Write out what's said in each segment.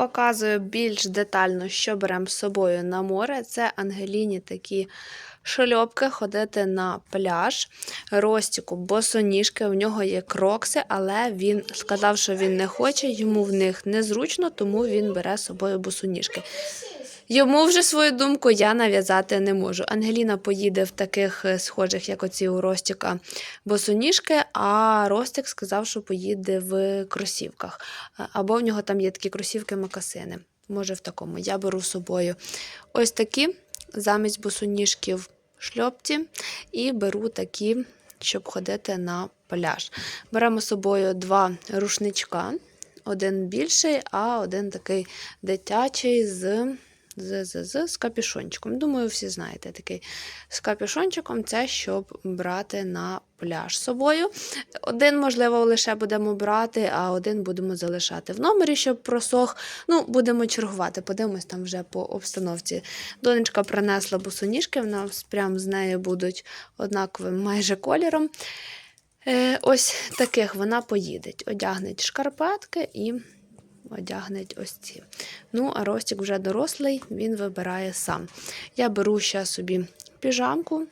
Показую більш детально, що беремо з собою на море. Це Ангеліні такі шльопки, ходити на пляж. розтіку, босоніжки, у нього є крокси, але він сказав, що він не хоче, йому в них незручно, тому він бере з собою босоніжки. Йому вже свою думку я нав'язати не можу. Ангеліна поїде в таких е, схожих, як оці у Ростіка, босоніжки, а Ростик сказав, що поїде в кросівках. Або в нього там є такі кросівки макасини. Може, в такому. Я беру з собою ось такі замість босоніжків шльопці, і беру такі, щоб ходити на пляж. Беремо з собою два рушничка. Один більший, а один такий дитячий з, з, з, капюшончиком. Думаю, всі знаєте, такий з капюшончиком це щоб брати на пляж з собою. Один, можливо, лише будемо брати, а один будемо залишати в номері, щоб просох. Ну, будемо чергувати, подивимось там вже по обстановці. Донечка принесла босоніжки, в нас прям з нею будуть однаковим майже кольором. Е, ось таких вона поїде. Одягнеть шкарпетки і одягнеть ось ці. Ну, а Ростік вже дорослий, він вибирає сам. Я беру ще собі піжамку,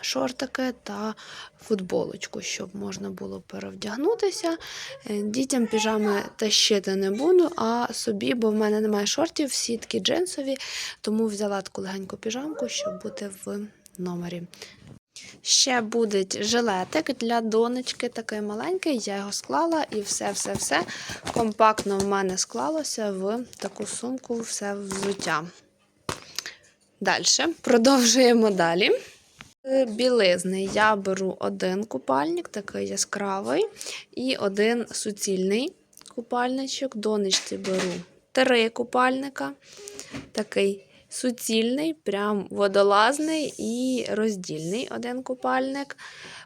шортики та футболочку, щоб можна було перевдягнутися. Е, Дітям піжами тащити не буду, а собі, бо в мене немає шортів, всі такі джинсові, тому взяла таку легеньку піжамку, щоб бути в номері. Ще буде жилетик для донечки, такий маленький. Я його склала і все-все-все компактно в мене склалося в таку сумку, все взуття. Далі продовжуємо далі. Білизни я беру один купальник, такий яскравий, і один суцільний купальничок. Донечці беру три купальника. Такий суцільний, прям водолазний і роздільний один купальник.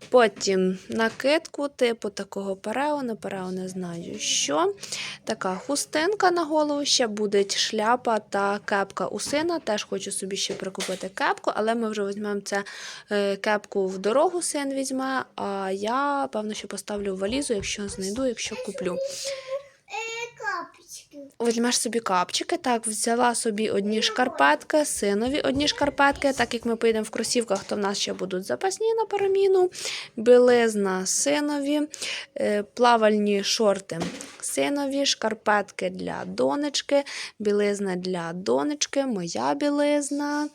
Потім накидку, типу такого перео, не перео не знаю що. Така хустинка на голову, ще буде шляпа та кепка у сина. Теж хочу собі ще прикупити кепку, але ми вже візьмемо це е, кепку в дорогу, син візьме. А я, певно, що поставлю в валізу, якщо знайду, якщо куплю. Візьмеш собі капчики, так, взяла собі одні шкарпетки, синові одні шкарпетки, так як ми поїдемо в кросівках, то в нас ще будуть запасні на переміну, білизна синові, е, плавальні шорти синові, шкарпетки для донечки, білизна для донечки, моя білизна.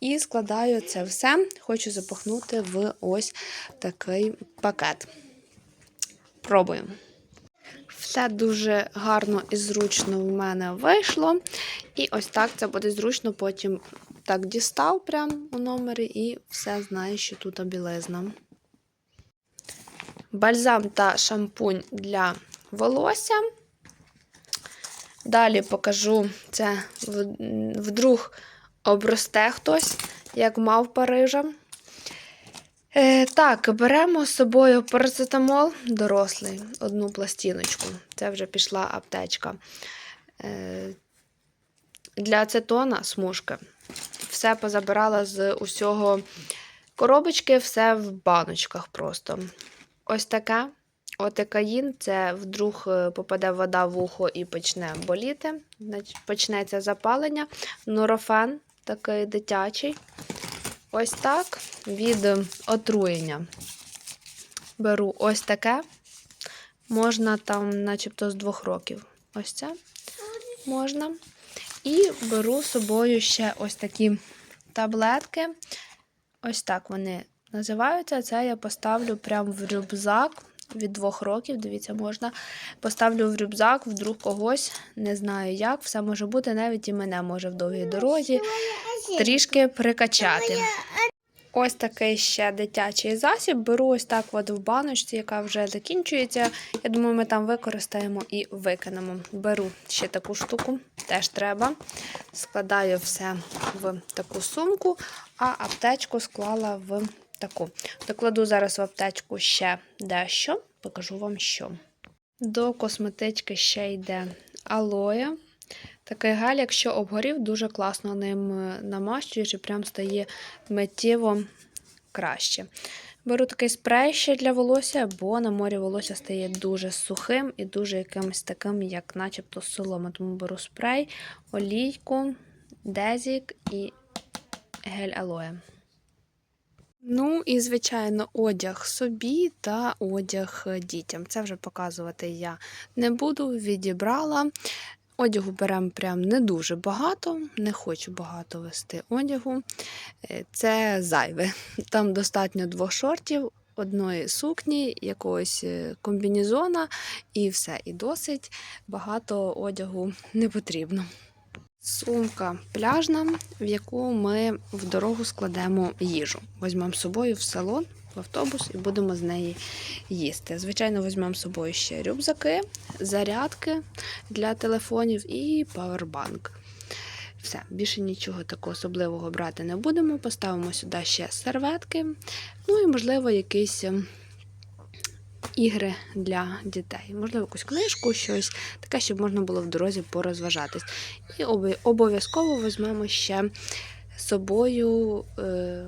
І складаю це все, хочу запахнути в ось такий пакет. Пробуємо. Все дуже гарно і зручно в мене вийшло. І ось так це буде зручно. Потім так дістав прямо у номері і все знає, що тут білизна. Бальзам та шампунь для волосся. Далі покажу це вдруг обросте хтось, як мав Парижа. Е, так, беремо з собою парацетамол дорослий, одну пластиночку. Це вже пішла аптечка. Е, для ацетона смужки. Все позабирала з усього коробочки, все в баночках просто. Ось таке. Отекаїн, це вдруг е, попаде вода в ухо і почне боліти, почнеться запалення. Нурофен такий дитячий. Ось так від отруєння. Беру ось таке. Можна там, начебто, з двох років. Ось це можна. І беру з собою ще ось такі таблетки. Ось так вони називаються. Це я поставлю прямо в рюкзак від двох років. Дивіться, можна. Поставлю в рюкзак, вдруг когось, не знаю як. Все може бути, навіть і мене може в довгій дорозі трішки прикачати. Ось такий ще дитячий засіб. Беру ось так от в баночці, яка вже закінчується. Я думаю, ми там використаємо і викинемо. Беру ще таку штуку, теж треба. Складаю все в таку сумку, а аптечку склала в таку. Докладу зараз в аптечку ще дещо, покажу вам що. До косметички ще йде алоє. Такий гель, якщо обгорів, дуже класно ним е, намащуєш і прям стає миттєво краще. Беру такий спрей ще для волосся, бо на морі волосся стає дуже сухим і дуже якимось таким, як начебто солома. Тому беру спрей, олійку, дезік і гель алоє. Ну і, звичайно, одяг собі та одяг дітям. Це вже показувати я не буду, відібрала. Одягу беремо прям не дуже багато, не хочу багато вести одягу. Е, Це зайве. Там достатньо двох шортів, одної сукні, якогось е, комбінезона і все. І досить багато одягу не потрібно. Сумка пляжна, в яку ми в дорогу складемо їжу. Візьмемо з собою в салон, в автобус і будемо з неї їсти. Звичайно, візьмемо з собою ще рюкзаки, зарядки для телефонів і павербанк. Все, більше нічого такого особливого брати не будемо. Поставимо сюди ще серветки, ну і, можливо, якісь ем, ігри для дітей. Можливо, якусь книжку, щось таке, щоб можна було в дорозі порозважатись. І обов'язково візьмемо ще з собою е,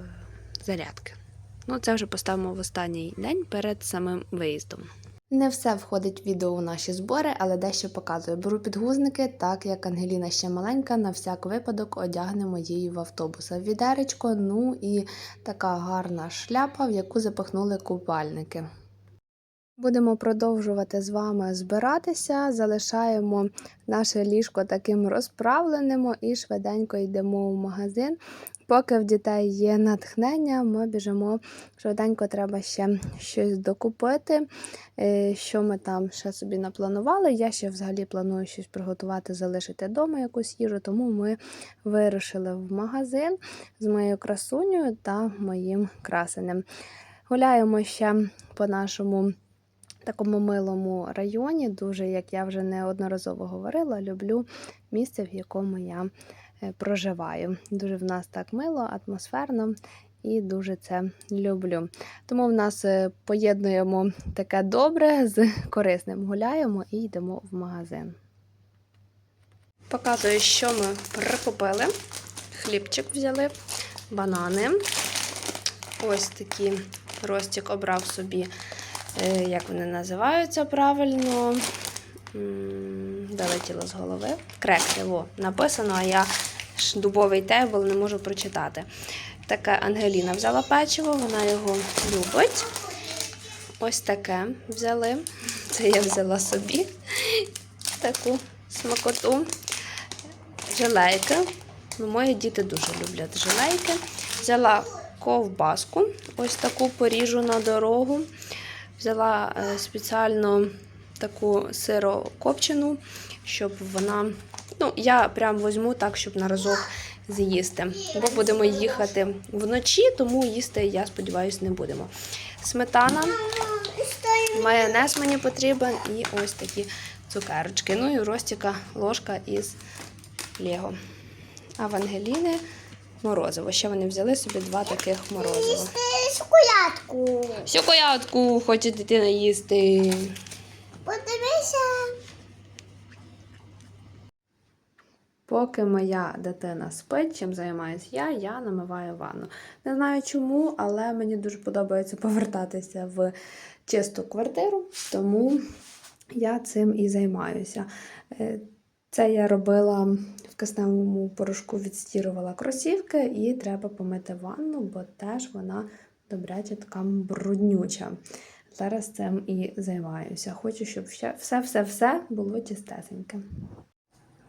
зарядки. Ну, це вже поставимо в останній день перед самим виїздом. Не все входить в відео у наші збори, але дещо показую. Беру підгузники, так як Ангеліна ще маленька, на всяк випадок одягнемо її в автобуса. Відеречко, ну і така гарна шляпа, в яку запахнули купальники. Будемо продовжувати з вами збиратися. Залишаємо наше ліжко таким розправленим і швиденько йдемо в магазин. Поки в дітей є натхнення, ми біжимо швиденько, треба ще щось докупити. Е, Що ми там ще собі напланували. Я ще взагалі планую щось приготувати, залишити вдома якусь їжу, тому ми вирушили в магазин з моєю красунею та моїм красенем. Гуляємо ще по нашому такому милому районі. Дуже, як я вже неодноразово говорила, люблю місце, в якому я е, проживаю. Дуже в нас так мило, атмосферно. І дуже це люблю. Тому в нас е, поєднуємо таке добре з корисним. Гуляємо і йдемо в магазин. Показую, що ми прикупили. Хлібчик взяли, банани. Ось такі Ростік обрав собі як вони називаються правильно. М, Вилетіло з голови. Крекси, во, написано, а я дубовий тейбл не можу прочитати. Таке Ангеліна взяла печиво, вона його любить. Ось таке взяли. Це я взяла собі таку смакоту. Желейки. Ну, мої діти дуже люблять желейки. Взяла ковбаску, ось таку поріжу на дорогу. Взяла е, спеціально таку сирокопчену, щоб вона. Ну, я прям візьму так, щоб на разок з'їсти. Бо будемо їхати вночі, тому їсти, я сподіваюся, не будемо. Сметана, майонез мені потрібен і ось такі цукерочки. Ну і Ростіка ложка із Лего. А в Ангеліни морозиво. Ще вони взяли собі два таких морозива. Шоколадку. Шоколадку хоче дитина їсти. Подивися. Поки моя дитина спить, чим займаюся я, я намиваю ванну. Не знаю чому, але мені дуже подобається повертатися в чисту квартиру, тому я цим і займаюся. Е, Це я робила в кисневому порошку, відстірувала кросівки і треба помити ванну, бо теж вона добряче така бруднюча. Зараз цим і займаюся. Хочу, щоб все-все-все було чистесеньке.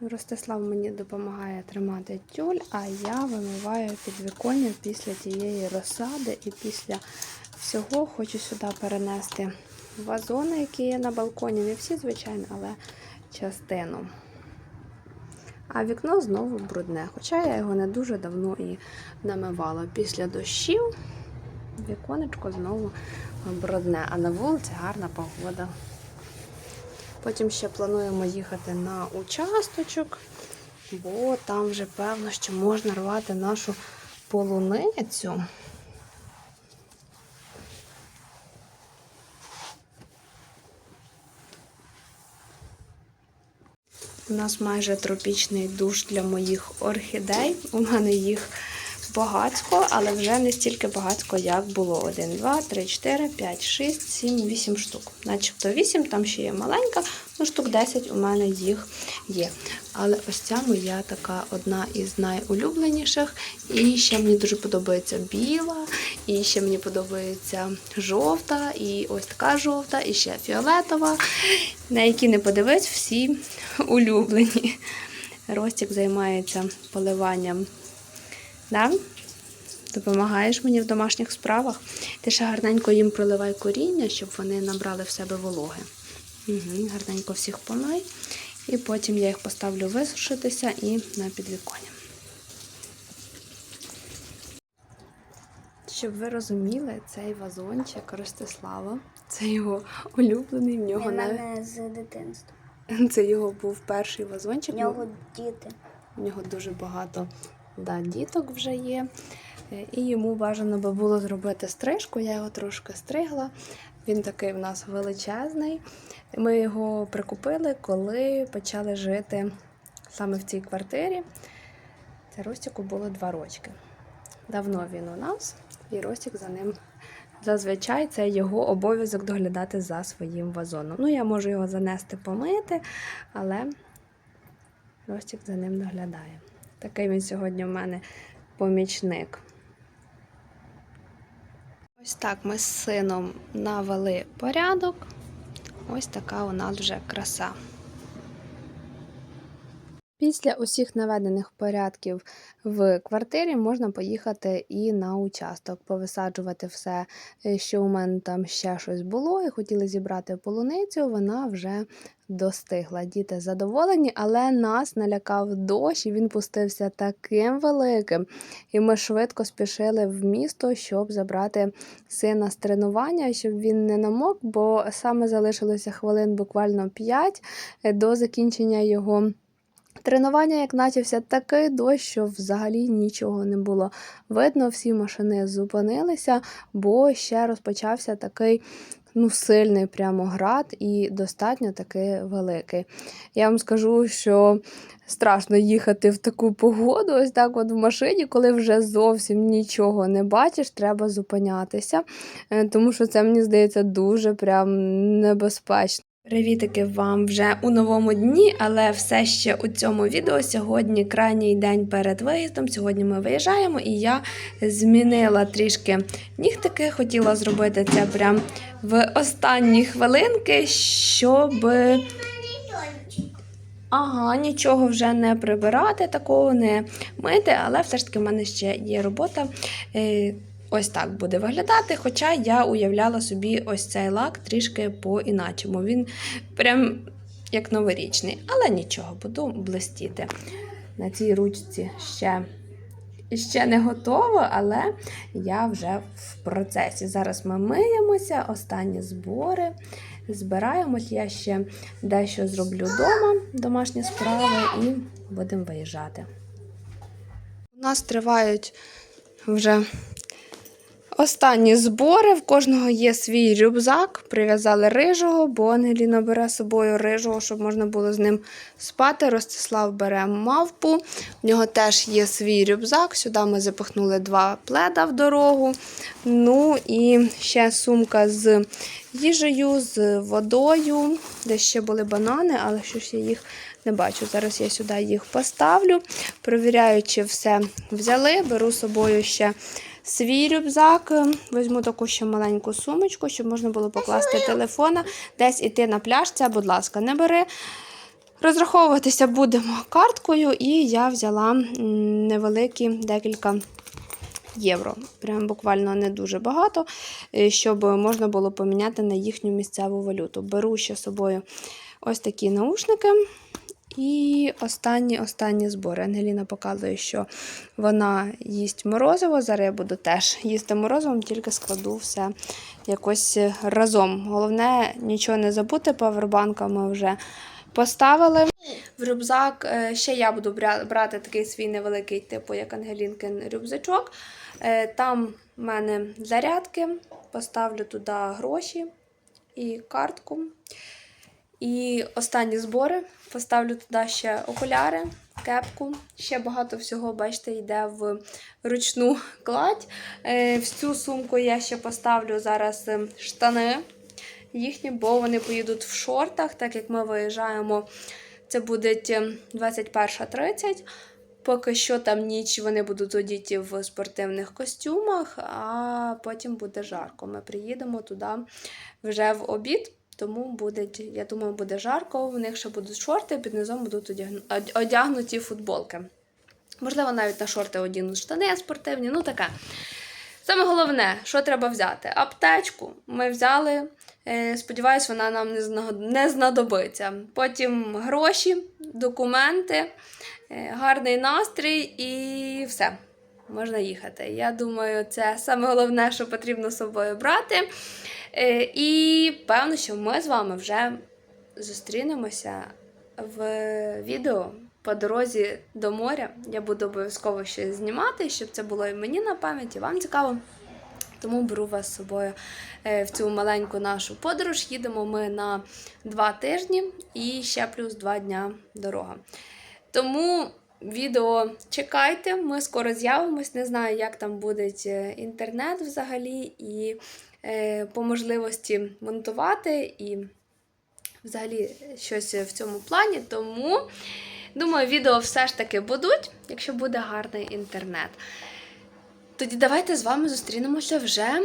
Ростислав мені допомагає тримати тюль, а я вимиваю підвіконня після тієї розсади і після всього хочу сюди перенести вазони, які є на балконі. Не всі, звичайно, але частину. А вікно знову брудне, хоча я його не дуже давно і намивала. Після дощів віконечко знову брудне, а на вулиці гарна погода. Потім ще плануємо їхати на участочок, бо там вже певно, що можна рвати нашу полуницю. У нас майже тропічний душ для моїх орхідей. У мене їх багацько, але вже не стільки багацько, як було. 1, 2, 3, 4, 5, 6, 7, 8 штук. Начебто 8, там ще є маленька, ну штук 10 у мене їх є. Але ось ця моя така одна із найулюбленіших. І ще мені дуже подобається біла, і ще мені подобається жовта, і ось така жовта, і ще фіолетова. На які не подивись, всі улюблені. Ростик займається поливанням. Да? Допомагаєш мені в домашніх справах. Ти ще гарненько їм проливай коріння, щоб вони набрали в себе вологи. Угу, гарненько всіх помий. І потім я їх поставлю висушитися і на підвіконня. Щоб ви розуміли, цей вазончик Ростислава, це його улюблений, в нього мене з дитинства. це його був перший вазончик. У нього діти. У нього дуже багато да, діток вже є. Е, І йому бажано би було зробити стрижку. Я його трошки стригла. Він такий в нас величезний. Ми його прикупили, коли почали жити саме в цій квартирі. Це Ростіку було два рочки. Давно він у нас, і Ростік за ним. Зазвичай це його обов'язок доглядати за своїм вазоном. Ну, я можу його занести помити, але Ростик за ним доглядає. Такий він сьогодні в мене помічник. Ось так ми з сином навели порядок. Ось така у нас вже краса. Після усіх наведених порядків в квартирі можна поїхати і на участок, повисаджувати все, е, що у мене там ще щось було, і хотіли зібрати полуницю, вона вже достигла. Діти задоволені, але нас налякав дощ, і він пустився таким великим. І ми швидко спішили в місто, щоб забрати сина з тренування, щоб він не намок, бо саме залишилося хвилин буквально 5 до закінчення його. Тренування, як начався, такий дощ, що взагалі нічого не було видно. Всі машини зупинилися, бо ще розпочався такий ну, сильний прямо град і достатньо таки великий. Я вам скажу, що страшно їхати в таку погоду, ось так от в машині, коли вже зовсім нічого не бачиш, треба зупинятися, Е, тому що це мені здається дуже прям небезпечно. Привітики вам вже у новому дні, але все ще у цьому відео сьогодні крайній день перед виїздом. Сьогодні ми виїжджаємо, і я змінила трішки нігтики. Хотіла зробити це прям в останні хвилинки, щоб ага, нічого вже не прибирати, такого не мити, але все ж таки в мене ще є робота. Ось так буде виглядати. Хоча я уявляла собі ось цей лак трішки по-іначому. Він прям як новорічний, але нічого, буду блистіти. На цій ручці ще, ще не готово, але я вже в процесі. Зараз ми миємося, останні збори. Збираємось, я ще дещо зроблю вдома, домашні справи, і будемо виїжджати. У нас тривають вже Останні збори. В кожного є свій рюкзак. Прив'язали рижого, бо Ангеліна бере з собою рижого, щоб можна було з ним спати. Ростислав бере мавпу. В нього теж є свій рюкзак. Сюди ми запихнули два пледа в дорогу. Ну і ще сумка з їжею, з водою, де ще були банани, але щось я їх не бачу. Зараз я сюди їх поставлю. Провіряю, чи все взяли. Беру з собою ще свій рюкзак. Візьму таку ще маленьку сумочку, щоб можна було покласти телефона. Десь іти на пляж. Це, будь ласка, не бери. Розраховуватися будемо карткою, і я взяла невеликі декілька євро. Прям буквально не дуже багато, е, щоб можна було поміняти на їхню місцеву валюту. Беру ще з собою ось такі наушники. І останні останні збори. Ангеліна показує, що вона їсть морозиво. Зараз я буду теж їсти морозиво, тільки складу все якось разом. Головне, нічого не забути, павербанка ми вже поставили. В рюкзак е, ще я буду брати такий свій невеликий, типу як Ангелінкин рюкзачок. Е, Там в мене зарядки, поставлю туди гроші і картку. І останні збори. Поставлю туди ще окуляри, кепку. Ще багато всього, бачите, йде в ручну кладь. Е, В цю сумку я ще поставлю зараз е, штани їхні, бо вони поїдуть в шортах, так як ми виїжджаємо. Це буде е, 21.30. Поки що там ніч вони будуть одіті в спортивних костюмах, а потім буде жарко. Ми приїдемо туди вже в обід, тому буде, я думаю, буде жарко. В них ще будуть шорти, під низом будуть одягну- одягнуті футболки. Можливо, навіть на шорти одінуть штани спортивні, ну таке. Саме головне, що треба взяти? Аптечку ми взяли. Е, Сподіваюсь, вона нам не знадобиться. Потім гроші, документи, е, гарний настрій і все. Можна їхати. Я думаю, це саме головне, що потрібно з собою брати. Е, І певно, що ми з вами вже зустрінемося в відео по дорозі до моря. Я буду обов'язково щось знімати, щоб це було і мені на пам'ять, і вам цікаво. Тому беру вас з собою е, в цю маленьку нашу подорож. Їдемо ми на два тижні і ще плюс два дня дорога. Тому відео чекайте, ми скоро з'явимось. Не знаю, як там буде е, інтернет взагалі, і е, по можливості монтувати і взагалі щось в цьому плані. Тому думаю, відео все ж таки будуть, якщо буде гарний інтернет. Тоді давайте з вами зустрінемося вже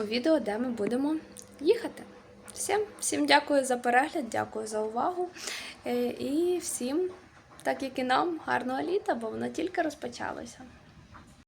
у відео, де ми будемо їхати. Всім, всім дякую за перегляд, дякую за увагу. Е, І всім, так як і нам, гарного літа, бо воно тільки розпочалося.